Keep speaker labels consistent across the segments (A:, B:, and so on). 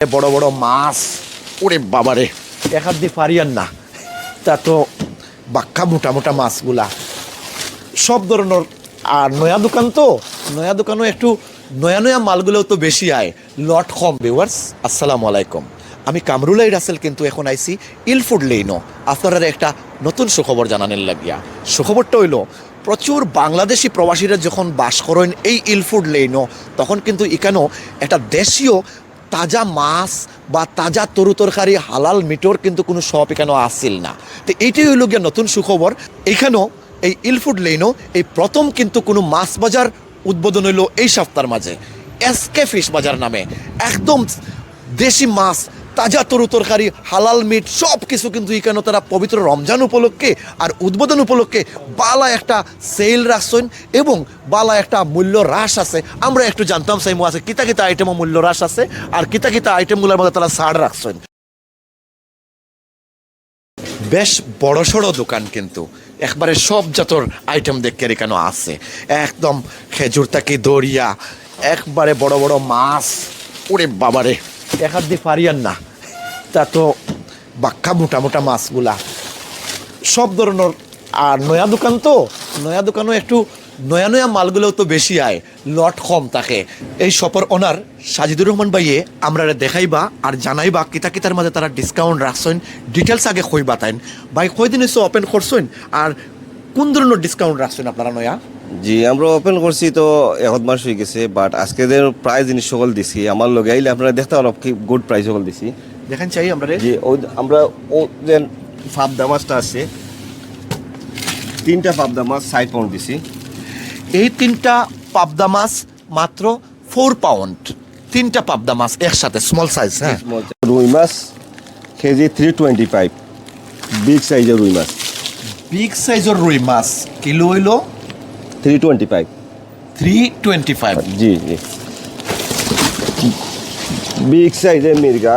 A: বড় বড় মাছ। ওরে বাবারে এক হাত দিয়ে পারিয়ান না। তা তো বাক্কা মোটা মোটা মাছগুলা। সব ধরনের, আর নয়া দোকান তো, নয়া দোকানও একটু, নয়া নয়া মালগুলোও তো বেশি আয়। লট কম ভিউয়ার্স আসসালামু আলাইকুম। আমি কামরুলাই রাসেল কিন্তু এখন আইসি ইলফুড লেইনো। আপনারা একটা নতুন সুখবর জানানের লাগিয়া। সুখবরটা হইল, প্রচুর বাংলাদেশি প্রবাসীরা যখন বাস করেন এই ইলফুড লেইনো, তখন কিন্তু এখানেও একটা দেশীয় তাজা মাছ বা তাজা তরু তরকারি হালাল মিটোর কিন্তু কোনো শপ এখানেও আসছিল না। তো এইটাই হইল গিয়া নতুন সুখবর। এখানেও এই ইলফুড লেনও এই প্রথম কিন্তু কোনো মাছ বাজার উদ্বোধন হইল এই সপ্তাহের মাঝে। এসকে ফিশ বাজার নামে। একদম দেশি মাছ তাজা তরু তরকারি হালাল মিট সব কিছু কিন্তু এখানে তারা পবিত্র রমজান উপলক্ষে আর উদ্বোধন উপলক্ষে বালা একটা সেল রাখছেন এবং বালা একটা মূল্য হ্রাস আছে। আমরা একটু জানতাম সাইমো আছে। কিতা কিতা আইটেমও মূল্য হ্রাস আছে আর কিতা কিতা আইটেমগুলোর মধ্যে তারা ছাড় রাখছেন। বেশ বড় সড়ো দোকান কিন্তু। একবারে সব জাতর আইটেম দেখতে এখানে আছে। একদম খেজুর তাকি দরিয়া, একবারে বড় বড় মাছ। ওরে বাবারে, এক হাত দিয়ে পারিয়ান না। তা তো বাক্কা মোটা মোটা মাছগুলা। সব ধরনের, আর নয়া দোকান তো, নয়া দোকানও একটু, নয়া নয়া মালগুলোও তো বেশি আয়, লট কম থাকে। এই শপের ওনার সাজিদুর রহমান ভাইয়ে আমরা দেখাইবা আর জানাইবা কিতা কিতার মাঝে তারা ডিসকাউন্ট রাখছেন ডিটেলস আগে কই বাতাইন ভাই, কয়দিন এসে ওপেন করছেন? আর কোন ধরনের ডিসকাউন্ট রাখছেন আপনারা নয়া?
B: জি, আমরা ওপেন করছি তো, এক মাস হয়ে গেছে বাট আজকে প্রায় জিনিস সকল দিছি। আমার লগে আইলে আপনারা দেখতে পারো কি গুড প্রাইস সকল দিছি।
A: দেখেন চাই আমরা রে।
B: যে ও আমরা ও যে ফাবদা মাছটা আছে তিনটা পাবদা মাছ ষাট পাউন্ড দিছি।
A: এই তিনটা পাবদা মাছ মাত্র ফোর পাউন্ড তিনটা পাবদা মাছ একসাথে স্মল সাইজ হ্যাঁ।
B: রুই মাছ KG three twenty five big সাইজের রুই মাছ।
A: বিগ সাইজের রুই মাছ কিলো হইল?
B: Three twenty five
A: three twenty five
B: জি জি। বিগ সাইজের মির্গা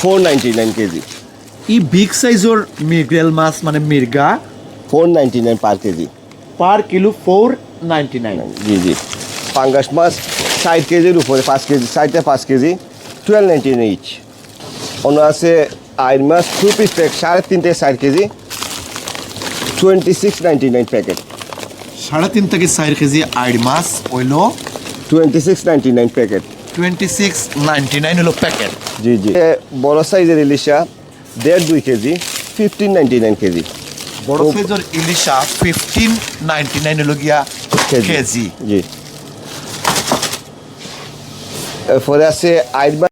B: ফোর নাইনটি নাইন কেজি।
A: ই বিগ সাইজৰ মিগৰেল মাছ মানে মিৰ্গা
B: four ninety nine per KG.
A: Per kilo four ninety nine.
B: জি জি। পাঙ্গাস মাছ ষাট কেজির উপরে পাঁচ কেজি ষাটে পাঁচ কেজি টুয়েলভ নাইনটি ইচ অন্য আছে আইর মাছ টু পিস প্যাক সাড়ে তিনটে ষাট KG twenty six ninety nine packet
A: সাড়ে তিন থেকে চাৰি কেজি আইৰ মাছ হইল
B: twenty six ninety nine packet
A: twenty six ninety nine হলো প্যাকেট
B: জি জি। বড় সাইজের ইলিশা দেড় দুই KG fifteen ninety nine KG.
A: বড় সাইজের ইলিশা ফিফটিন নাইনটি নাইন হলগীয়া কেজি।
B: জি। এরপরে আছে আইর মাছ